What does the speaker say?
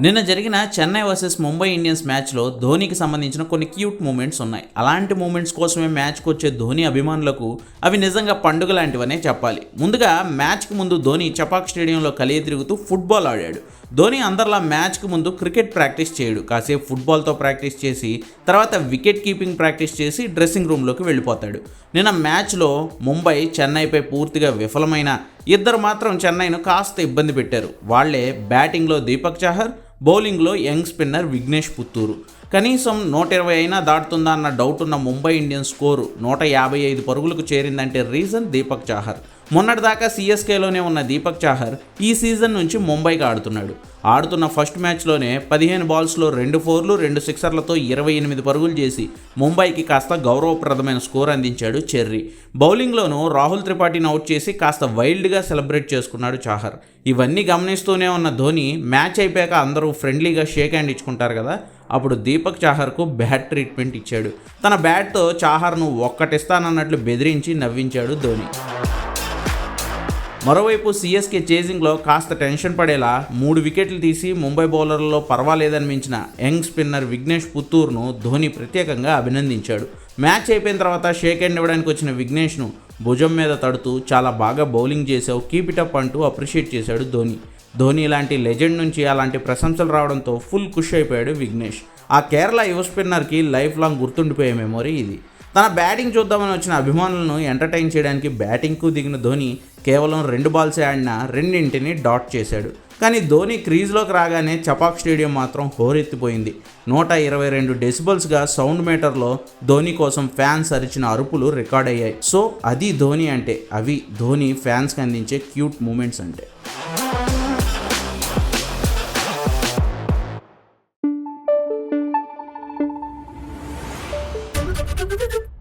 నిన్న జరిగిన Chennai versus Mumbai Indians మ్యాచ్లో ధోనికి సంబంధించిన కొన్ని క్యూట్ మూమెంట్స్ ఉన్నాయి. అలాంటి మూమెంట్స్ కోసమే మ్యాచ్కి వచ్చే ధోని అభిమానులకు అవి నిజంగా పండుగ లాంటివనే చెప్పాలి. ముందుగా మ్యాచ్కి ముందు ధోని చపాక్ స్టేడియంలో కలియ తిరుగుతూ ఫుట్బాల్ ఆడాడు. ధోని అందరిలా మ్యాచ్కి ముందు క్రికెట్ ప్రాక్టీస్ చేయడు. కాసేపు ఫుట్బాల్తో ప్రాక్టీస్ చేసి తర్వాత వికెట్ కీపింగ్ ప్రాక్టీస్ చేసి డ్రెస్సింగ్ రూమ్లోకి వెళ్ళిపోతాడు. నిన్న మ్యాచ్లో ముంబై చెన్నైపై పూర్తిగా విఫలమైన ఇద్దరు మాత్రం చెన్నైను కాస్త ఇబ్బంది పెట్టారు. వాళ్ళే బ్యాటింగ్లో దీపక్ చాహర్ బౌలింగ్లో యంగ్ స్పిన్నర్ విఘ్నేష్ పుత్తూరు. కనీసం నూట ఇరవై అయినా దాటుతుందా అన్న డౌట్ ఉన్న ముంబై ఇండియన్స్ స్కోరు నూట యాభై ఐదు పరుగులకు చేరిందంటే రీజన్ దీపక్ చాహర్. మొన్నటిదాకా సిఎస్కేలోనే ఉన్న దీపక్ చాహర్ ఈ సీజన్ నుంచి ముంబైకి ఆడుతున్నాడు. ఆడుతున్న ఫస్ట్ మ్యాచ్లోనే పదిహేను బాల్స్లో రెండు ఫోర్లు రెండు సిక్సర్లతో ఇరవై ఎనిమిది పరుగులు చేసి ముంబైకి కాస్త గౌరవప్రదమైన స్కోర్ అందించాడు చెర్రీ. బౌలింగ్లోనూ రాహుల్ త్రిపాఠిని అవుట్ చేసి కాస్త వైల్డ్గా సెలబ్రేట్ చేసుకున్నాడు చాహర్. ఇవన్నీ గమనిస్తూనే ఉన్న ధోని మ్యాచ్ అయిపోయాక అందరూ ఫ్రెండ్లీగా షేక్ హ్యాండ్ ఇచ్చుకుంటారు కదా అప్పుడు దీపక్ చాహర్కు బ్యాట్ ట్రీట్మెంట్ ఇచ్చాడు. తన బ్యాట్తో చాహర్ను ఒక్కటిస్తానన్నట్లు బెదిరించి నవ్వించాడు ధోని. మరోవైపు సిఎస్కే చేజింగ్లో కాస్త టెన్షన్ పడేలా మూడు వికెట్లు తీసి ముంబై బౌలర్లలో పర్వాలేదనిపించిన యంగ్ స్పిన్నర్ విఘ్నేష్ పుత్తూర్ను ధోని ప్రత్యేకంగా అభినందించాడు. మ్యాచ్ అయిపోయిన తర్వాత షేక్ హ్యాండ్ ఇవ్వడానికి వచ్చిన విఘ్నేష్ను భుజం మీద తడుతూ చాలా బాగా బౌలింగ్ చేసావు కీప్ ఇట్ అప్ అంటూ అప్రిషియేట్ చేశాడు ధోని. ధోని లాంటి లెజెండ్ నుంచి అలాంటి ప్రశంసలు రావడంతో ఫుల్ ఖుష్ అయిపోయాడు విఘ్నేష్. ఆ కేరళ యువ స్పిన్నర్కి లైఫ్ లాంగ్ గుర్తుండిపోయే మెమొరీ ఇది. తన బ్యాటింగ్ చూద్దామని వచ్చిన అభిమానులను ఎంటర్టైన్ చేయడానికి బ్యాటింగ్కు దిగిన ధోని కేవలం రెండు బాల్స్ ఆడిన రెండింటిని డాట్ చేశాడు. కానీ ధోని క్రీజ్లోకి రాగానే చపాక్ స్టేడియం మాత్రం హోరెత్తిపోయింది. నూట ఇరవై రెండు డెసిబల్స్గా సౌండ్ మీటర్లో ధోని కోసం ఫ్యాన్స్ అరిచిన అరుపులు రికార్డ్ అయ్యాయి. సో అది ధోని అంటే అవి ధోని ఫ్యాన్స్కి అందించే క్యూట్ మూమెంట్స్ అంటే. どっ!